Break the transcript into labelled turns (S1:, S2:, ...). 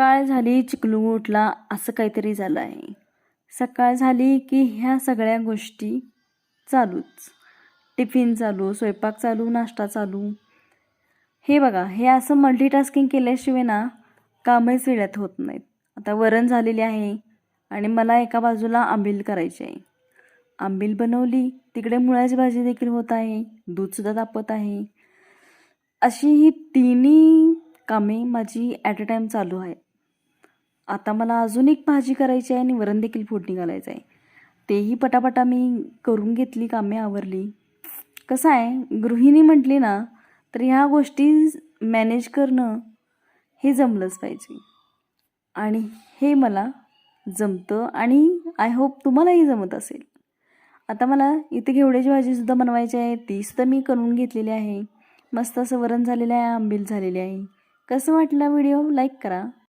S1: सकाळ झाली चिकलू उठला असं काहीतरी झालं आहे सकाळ झाली की ह्या सगळ्या गोष्टी चालूच. टिफिन चालू स्वयंपाक चालू नाश्ता चालू. हे बघा हे असं मल्टीटास्किंग केल्याशिवाय ना कामच वेळात होत नाहीत. आता वरण झालेले आहे आणि मला एका बाजूला आंबील करायची आहे. आंबील बनवली तिकडे मुळ्याची भाजी देखील होत आहे दूधसुद्धा तापत आहे. अशी ही तिन्ही कामे माझी ॲट अ टाईम चालू आहेत. आता मला अजून एक भाजी करायची आहे आणि वरण देखील फोडणी घालायचं आहे. तेही पटापटा मी करून घेतली कामे आवरली. कसं आहे गृहिणी म्हटली ना तर ह्या गोष्टी मॅनेज करणं हे जमलंच पाहिजे. आणि हे मला जमतं आणि आय होप तुम्हालाही जमत असेल. आता मला इथे घेवड्याची भाजीसुद्धा बनवायची आहे तीसुद्धा मी करून घेतलेली आहे. मस्त असं वरण झालेलं आहे आंबील झालेले आहे. कसं वाटलं व्हिडिओ? लाईक करा.